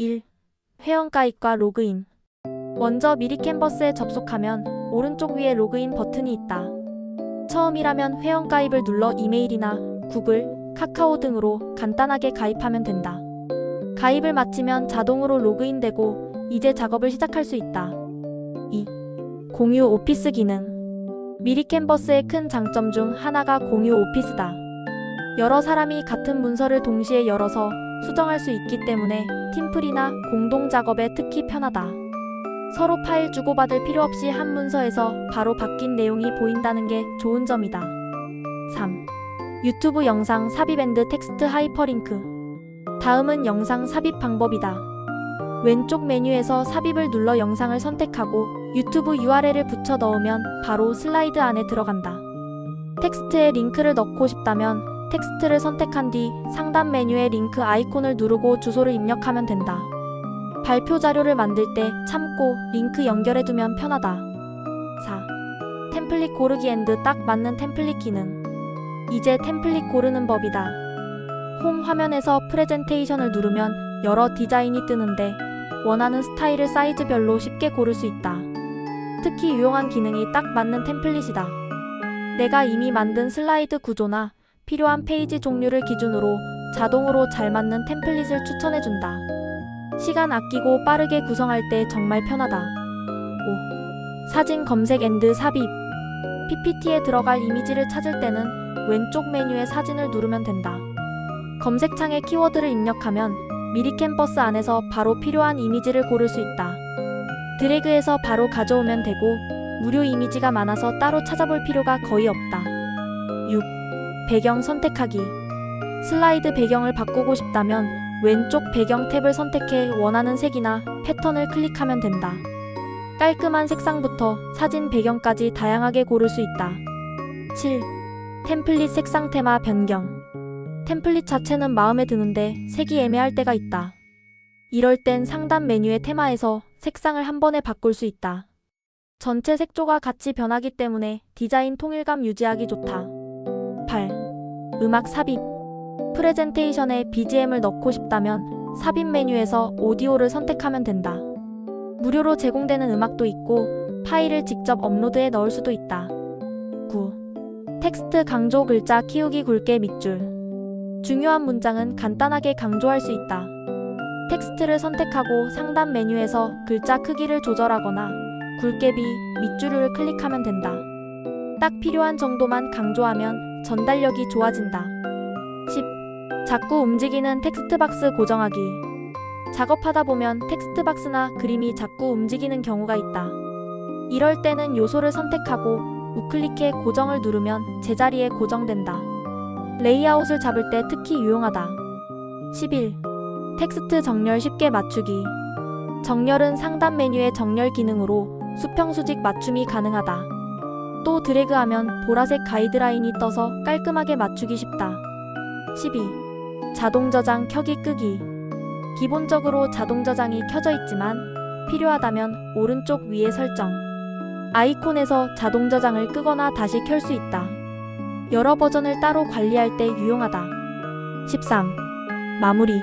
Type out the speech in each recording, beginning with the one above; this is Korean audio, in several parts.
1. 회원가입과 로그인. 먼저 미리 캔버스에 접속하면 오른쪽 위에 로그인 버튼이 있다. 처음이라면 회원가입을 눌러 이메일이나 구글, 카카오 등으로 간단하게 가입하면 된다. 가입을 마치면 자동으로 로그인되고 이제 작업을 시작할 수 있다. 2. 공유 오피스 기능. 미리 캔버스의 큰 장점 중 하나가 공유 오피스다. 여러 사람이 같은 문서를 동시에 열어서 수정할 수 있기 때문에 팀플이나 공동 작업에 특히 편하다. 서로 파일 주고받을 필요 없이 한 문서에서 바로 바뀐 내용이 보인다는 게 좋은 점이다. 3. 유튜브 영상 삽입 앤드 텍스트 하이퍼링크. 다음은 영상 삽입 방법이다. 왼쪽 메뉴에서 삽입을 눌러 영상을 선택하고 유튜브 URL을 붙여 넣으면 바로 슬라이드 안에 들어간다. 텍스트에 링크를 넣고 싶다면 텍스트를 선택한 뒤 상단 메뉴의 링크 아이콘을 누르고 주소를 입력하면 된다. 발표 자료를 만들 때 참고 링크 연결해 두면 편하다. 4. 템플릿 고르기 앤드 딱 맞는 템플릿 기능. 이제 템플릿 고르는 법이다. 홈 화면에서 프레젠테이션을 누르면 여러 디자인이 뜨는데 원하는 스타일을 사이즈별로 쉽게 고를 수 있다. 특히 유용한 기능이 딱 맞는 템플릿이다. 내가 이미 만든 슬라이드 구조나 필요한 페이지 종류를 기준으로 자동으로 잘 맞는 템플릿을 추천해준다. 시간 아끼고 빠르게 구성할 때 정말 편하다. 5. 사진 검색 앤드 삽입. PPT에 들어갈 이미지를 찾을 때는 왼쪽 메뉴의 사진을 누르면 된다. 검색창에 키워드를 입력하면 미리 캠퍼스 안에서 바로 필요한 이미지를 고를 수 있다. 드래그해서 바로 가져오면 되고 무료 이미지가 많아서 따로 찾아볼 필요가 거의 없다. 6. 배경 선택하기. 슬라이드 배경을 바꾸고 싶다면 왼쪽 배경 탭을 선택해 원하는 색이나 패턴을 클릭하면 된다. 깔끔한 색상부터 사진 배경까지 다양하게 고를 수 있다. 7. 템플릿 색상 테마 변경. 템플릿 자체는 마음에 드는데 색이 애매할 때가 있다. 이럴 땐 상단 메뉴의 테마에서 색상을 한 번에 바꿀 수 있다. 전체 색조가 같이 변하기 때문에 디자인 통일감 유지하기 좋다. 8. 음악 삽입. 프레젠테이션에 BGM을 넣고 싶다면 삽입 메뉴에서 오디오를 선택하면 된다. 무료로 제공되는 음악도 있고 파일을 직접 업로드해 넣을 수도 있다. 9. 텍스트 강조 글자 키우기 굵게 밑줄. 중요한 문장은 간단하게 강조할 수 있다. 텍스트를 선택하고 상단 메뉴에서 글자 크기를 조절하거나 굵게 비 밑줄을 클릭하면 된다. 딱 필요한 정도만 강조하면 전달력이 좋아진다. 10. 자꾸 움직이는 텍스트 박스 고정하기. 작업하다 보면 텍스트 박스나 그림이 자꾸 움직이는 경우가 있다. 이럴 때는 요소를 선택하고 우클릭해 고정을 누르면 제자리에 고정된다. 레이아웃을 잡을 때 특히 유용하다. 11. 텍스트 정렬 쉽게 맞추기. 정렬은 상단 메뉴의 정렬 기능으로 수평수직 맞춤이 가능하다. 또 드래그하면 보라색 가이드라인이 떠서 깔끔하게 맞추기 쉽다. 12. 자동 저장 켜기 끄기. 기본적으로 자동 저장이 켜져 있지만 필요하다면 오른쪽 위에 설정. 아이콘에서 자동 저장을 끄거나 다시 켤 수 있다. 여러 버전을 따로 관리할 때 유용하다. 13. 마무리.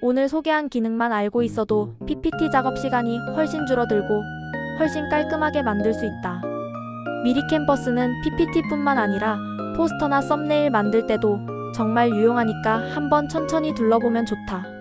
오늘 소개한 기능만 알고 있어도 PPT 작업 시간이 훨씬 줄어들고 훨씬 깔끔하게 만들 수 있다. 미리 캔버스는 PPT뿐만 아니라 포스터나 썸네일 만들 때도 정말 유용하니까 한번 천천히 둘러보면 좋다.